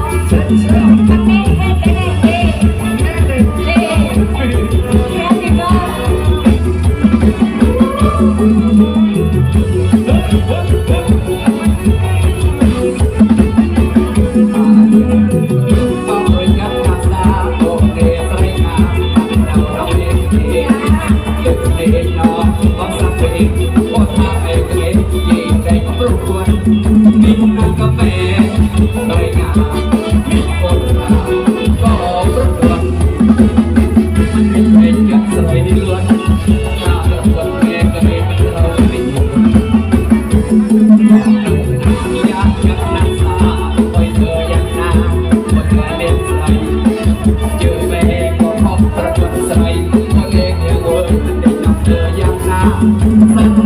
Thank you. คุณฟัง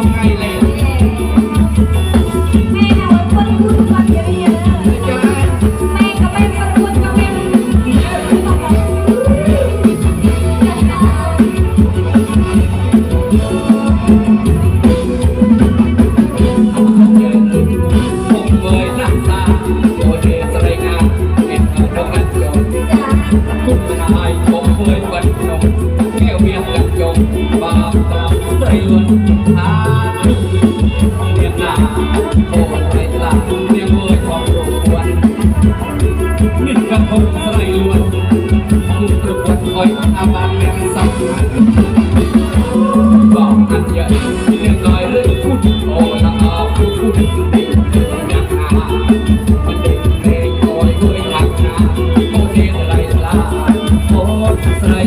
มให้แล คนใส่ลวนของเธอพบคอยอาบานเป็นสักบอกอันใหญ่รียกน้อเรื่พูดโอ้ละอาพูดพูดจริงนะฮะมันเด็กเล็กคอยคอยทักนะโอเคอะไรล่ะโอ้สา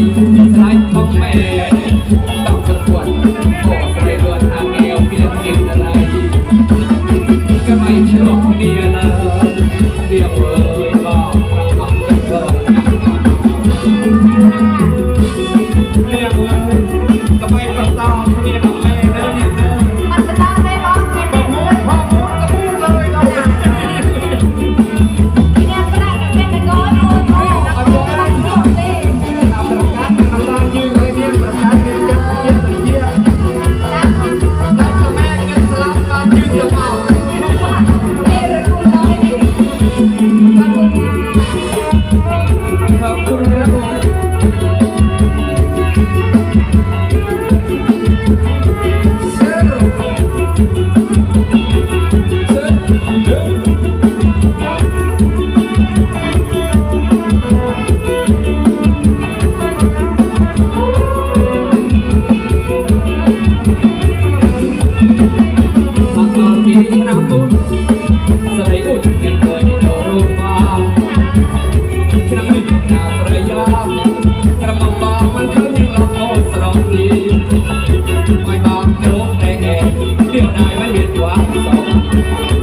Wow.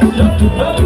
Hallelujah.